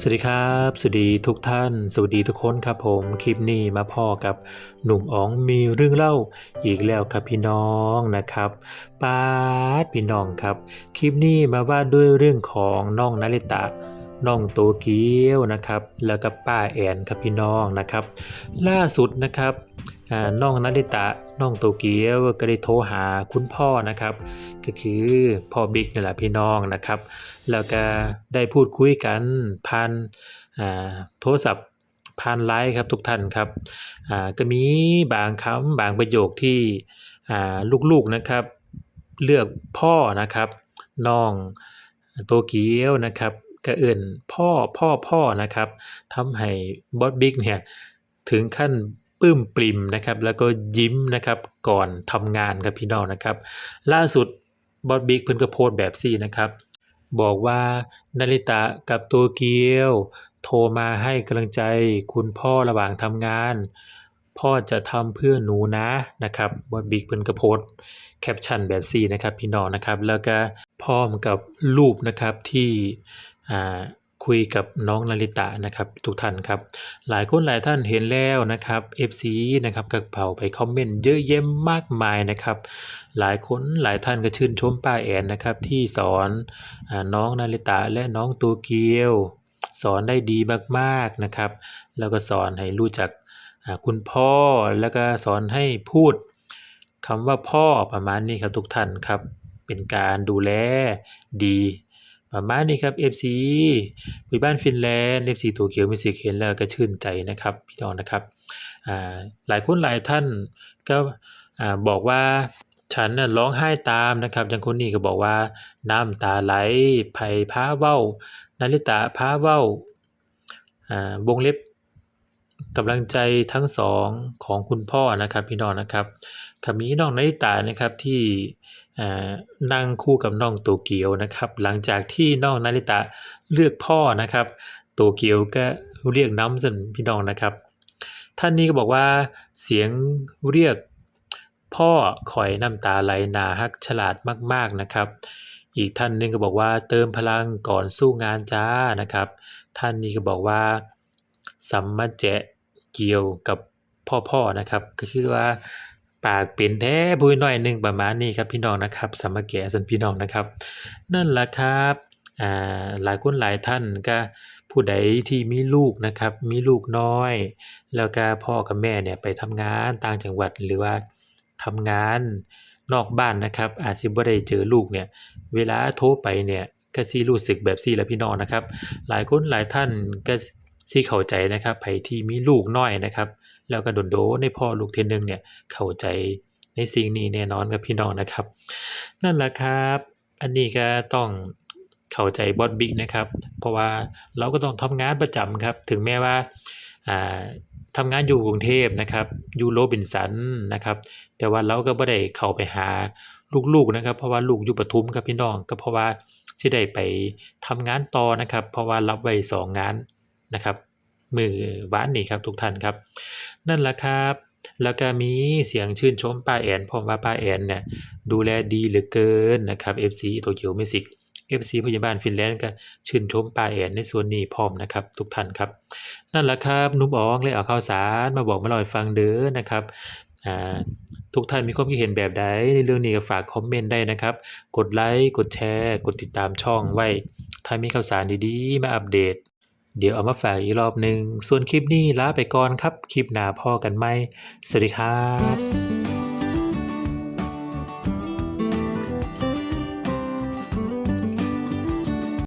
สวัสดีครับ สวัสดีทุกท่าน สวัสดีทุกคนครับผม คลิปนี้มาพ่อกับหนุ่มอ๋องมีเรื่องเล่าอีกแล้วครับพี่น้องนะครับป้าดพี่น้องครับ คลิปนี้มาว่าด้วยเรื่องของน้องนาริตะ น้องโตเกียวนะครับ แล้วก็ป้าแอนครับพี่น้องนะครับ ล่าสุดนะครับอ่าน้องนาริตะน้องโตเกียวก็ได้โทรหาคุณพ่อนะครับ ก็คือพ่อบิ๊กนี่แหละพี่น้องนะครับ แล้วก็ได้พูดคุยกันผ่านาโทรศัพท์ผ่านไลน์ครับทุกท่านครับก็มีบางคำบางประโยคที่ลูกๆนะครับ เลือกพ่อนะครับน้องโตเกียวนะครับ ก็เอื่นพ่อพ่อพ่อนะครับทำให้บอสบิ๊กเนี่ยถึงขั้นปลื้มปริ่มนะครับ แล้วก็ยิ้มนะครับก่อนทำงานครับพี่น้องนะครับ ล่าสุดบอสบิ๊กเพิ่นก็โพสแบบซี่นะครับ บอกว่านาริตะกับโตเกียวโทรมาให้กำลังใจคุณพ่อระหว่างทำงาน พ่อจะทำเพื่อหนูนะนะครับบอสบิ๊กเพิ่นก็โพสแคปชั่นแบบซี่นะครับพี่น้องนะครับ แล้วก็พร้อมกับรูปนะครับที่ คุยกับน้องนาริตะนะครับทุกท่านครับ หลายคนหลายท่านเห็นแล้วนะครับ FC นะครับก็เผาไปคอมเมนต์เยอะแยะมากมายนะครับ หลายคนหลายท่านก็ชื่นชมป้าแอนนะครับที่สอนอน้องนาริตะและน้องตูเกียว สอนได้ดีมากๆนะครับ แล้วก็สอนให้รู้จักคุณพ่อแล้วก็สอนให้พูดคำว่าพ่อประมาณนี้ครับทุกท่านครับเป็นการดูแลดี มาณนี้ครับ FC ปุยบ้านฟินแลนด์ FC โตเขียวมิวสิกเห็นแล้วก็ชื่นใจนะครับพี่น้องนะครับหลายคนหลายท่านก็บอกว่าฉันน่ะร้องไห้ตามนะครับอย่างคนนี้ก็บอกว่าน้ำตาไหลไผพาเว้านาริตาพาเว้าวงเล็บ กำลังใจทั้งสองของคุณพ่อนะครับพี่น้องนะครับคำนี้น้องนาริตะนะครับที่นั่งคู่กับน้องโตเกียวนะครับ หลังจากที่น้องนาริตะเลือกพ่อนะครับโตเกียวก็เรียกน้ำสันพี่น้องนะครับ ท่านนี้ก็บอกว่าเสียงเรียกพ่อคอยน้ำตาไหลนาฮักฉลาดมาก ๆนะครับ อีกท่านหนึงก็บอกว่าเติมพลังก่อนสู้งานจ้านะครับ ท่านนี้ก็บอกว่าสัมมาแจะ เกี่ยวกับพ่อๆนะครับ ก็คือว่าปากเป็นแท้บุยน้อยหนึ่งประมาณนี้ครับพี่น้องนะครับสัมมาแกะสันพี่น้องนะครับ นั่นแหละครับอ่าหลายคนหลายท่านก็ผู้ใดที่มีลูกนะครับ มีลูกน้อย แล้วก็พ่อกับแม่เนี่ยไปทำงานต่างจังหวัดหรือว่าทำงานนอกบ้านนะครับ อาจสิบ่ได้เจอลูกเนี่ยเวลาโทรไปเนี่ยก็สิรู้สึกแบบซีแหละพี่น้องนะครับ หลายคนหลายท่านก็ สิเข้าใจนะครับไผที่มีลูกน้อยนะครับ แล้วก็โดนๆในพ่อลูกเทื่หนึงเนี่ยเข้าใจในสิ่งนี้แน่นอนครับพี่น้องนะครับ นั่นแหละครับ อันนี้ก็ต้องเข้าใจบอสบิ๊กนะครับ เพราะว่าเราก็ต้องทำงานประจำครับ ถึงแม้ว่าอ่าทำงานอยู่กรุงเทพนะครับอยู่โรบินสันนะครับ แต่ว่าเราก็บ่ได้เข้าไปหาลูกๆนะครับ เพราะว่าลูกอยู่ปทุมครับพี่น้องก็เพราะว่าสิได้ไปทำงานต่อนะครับ เพราะว่ารับไว้สองงาน นะครับมือวานนี้ครับทุกท่านครับ นั่นแหละครับ แล้วก็มีเสียงชื่นชมป้าแอนเพราะว่าป้าแอนเนี่ยดูแลดีเหลือเกินนะครับ FC Tokyo Music FC พยาบาลฟินแลนด์ก็ชื่นชมป้าแอนในส่วนนี้พร้อมนะครับทุกท่านครับ นั่นแหละครับนุ่มอ๋องเลยเอาข่าวสารมาบอกมาล่าให้ฟังเด้อนะครับทุกท่านมีความคิดเห็นแบบใดในเรื่องนี้ก็ฝากคอมเมนต์ได้นะครับ กดไลค์ กดแชร์ กดติดตามช่องไว้ ถ้ามีข่าวสารดีๆ มาอัปเดต เดี๋ยวเอามาฝากอีกรอบหนึ่งส่วนคลิปนี้ลาไปก่อนครับ คลิปหน้าพ่อกันไหมสวัสดีครับ